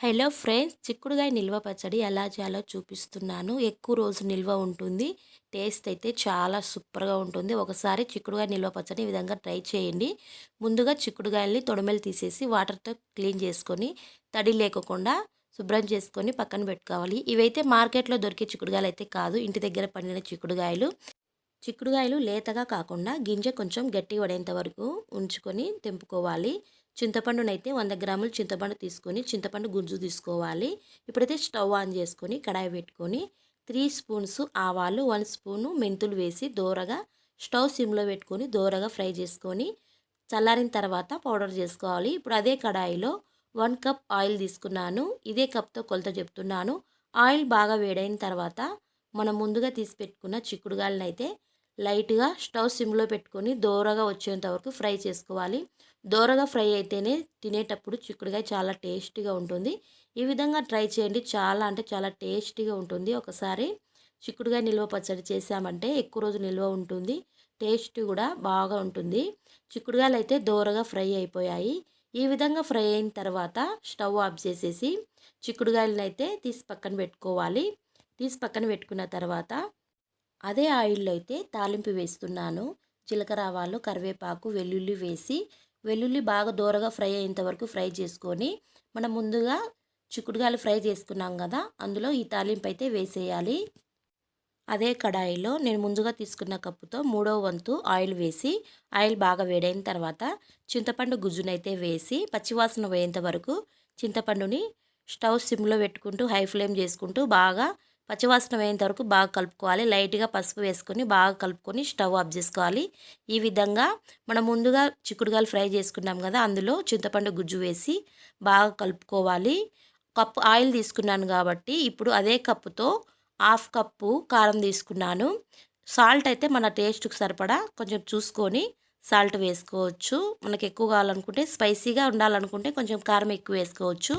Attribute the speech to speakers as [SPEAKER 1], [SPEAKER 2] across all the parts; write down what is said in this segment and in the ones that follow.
[SPEAKER 1] Hello friends చిక్కుడుగాయ నిల్వ పచ్చడి ఎలా చేయాలో చూపిస్తున్నాను. ఎక్కువ రోజు నిల్వ ఉంటుంది. టేస్ట్ అయితే చాలా సూపర్గా ఉంటుంది. ఒకసారి చిక్కుడుగాయ నిల్వ పచ్చడి ఈ విధంగా ట్రై చేయండి. ముందుగా చిక్కుడుగాయల్ని తొడమెలు తీసేసి వాటర్తో క్లీన్ చేసుకొని తడి లేకుండా శుభ్రం చేసుకొని పక్కన పెట్టుకోవాలి. ఇవైతే మార్కెట్లో దొరికే చిక్కుడుగాయలు అయితే కాదు. ఇంటి దగ్గర పండిన చిక్కుడుగాయలు. చిక్కుడుగాయలు లేతగా కాకుండా గింజ కొంచెం గట్టి పడేంత వరకు ఉంచుకొని తెంపుకోవాలి. చింతపండునైతే వంద గ్రాములు చింతపండు తీసుకొని చింతపండు గుంజు తీసుకోవాలి. ఇప్పుడైతే స్టవ్ ఆన్ చేసుకొని కడాయి పెట్టుకొని త్రీ స్పూన్స్ ఆవాలు వన్ స్పూను మెంతులు వేసి దోరగా స్టవ్ సిమ్లో పెట్టుకొని దోరగా ఫ్రై చేసుకొని చల్లారిన తర్వాత పౌడర్ చేసుకోవాలి. ఇప్పుడు అదే కడాయిలో వన్ కప్ ఆయిల్ తీసుకున్నాను. ఇదే కప్తో కొలత చెప్తున్నాను. ఆయిల్ బాగా వేడైన తర్వాత మనం ముందుగా తీసి పెట్టుకున్న చిక్కుడుగాయలను అయితే లైట్గా స్టవ్ సిమ్లో పెట్టుకొని దోరగా వచ్చేంత వరకు ఫ్రై చేసుకోవాలి. దోరగా ఫ్రై అయితేనే తినేటప్పుడు చిక్కుడుగా చాలా టేస్టీగా ఉంటుంది. ఈ విధంగా ట్రై చేయండి. చాలా అంటే చాలా టేస్టీగా ఉంటుంది. ఒకసారి చిక్కుడుగా నిల్వ పచ్చడి చేసామంటే ఎక్కువ రోజు నిల్వ ఉంటుంది. టేస్ట్ కూడా బాగా ఉంటుంది. చిక్కుడుగాయలు అయితే దోరగా ఫ్రై అయిపోయాయి. ఈ విధంగా ఫ్రై అయిన తర్వాత స్టవ్ ఆఫ్ చేసేసి చిక్కుడుగాయలను అయితే తీసి పక్కన పెట్టుకోవాలి. తీసి పక్కన పెట్టుకున్న తర్వాత అదే ఆయిల్లో అయితే తాలింపు వేస్తున్నాను. జీలకర్ర ఆవాలు కరివేపాకు వెల్లుల్లి వేసి వెల్లుల్లి బాగా దూరగా ఫ్రై అయ్యేంత వరకు ఫ్రై చేసుకొని మనం ముందుగా చిక్కుడుగాయలు ఫ్రై చేసుకున్నాం కదా అందులో ఈ తాలింపు అయితే వేసేయాలి. అదే కడాయిలో నేను ముందుగా తీసుకున్న కప్పుతో మూడో వంతు ఆయిల్ వేసి ఆయిల్ బాగా వేడైన తర్వాత చింతపండు గుజ్జునైతే వేసి పచ్చివాసన పోయేంత వరకు చింతపండుని స్టవ్ సిమ్లో పెట్టుకుంటూ హై ఫ్లేమ్ చేసుకుంటూ బాగా పచ్చివాసన వేయేంత వరకు బాగా కలుపుకోవాలి. లైట్గా పసుపు వేసుకొని బాగా కలుపుకొని స్టవ్ ఆఫ్ చేసుకోవాలి. ఈ విధంగా మనం ముందుగా చిక్కుడుగాయలు ఫ్రై చేసుకున్నాం కదా అందులో చింతపండు గుజ్జు వేసి బాగా కలుపుకోవాలి. కప్పు ఆయిల్ తీసుకున్నాను కాబట్టి ఇప్పుడు అదే కప్పుతో హాఫ్ కప్పు కారం తీసుకున్నాను. సాల్ట్ అయితే మన టేస్ట్కి సరిపడా కొంచెం చూసుకొని సాల్ట్ వేసుకోవచ్చు. మనకు ఎక్కువ కావాలనుకుంటే స్పైసీగా ఉండాలనుకుంటే కొంచెం కారం ఎక్కువ వేసుకోవచ్చు.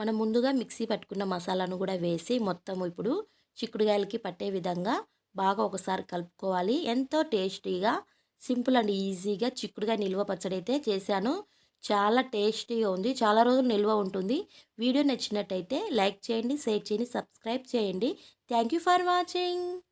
[SPEAKER 1] మనం ముందుగా మిక్సీ పట్టుకున్న మసాలాను కూడా వేసి మొత్తం ఇప్పుడు చిక్కుడుగాయలకి పట్టే విధంగా బాగా ఒకసారి కలుపుకోవాలి. ఎంతో టేస్టీగా సింపుల్ అండ్ ఈజీగా చిక్కుడుగా నిల్వ పచ్చడి అయితే చేశాను. చాలా టేస్టీగా ఉంది. చాలా రోజులు నిల్వ ఉంటుంది. వీడియో నచ్చినట్టయితే లైక్ చేయండి షేర్ చేయండి సబ్స్క్రైబ్ చేయండి. Thank for watching.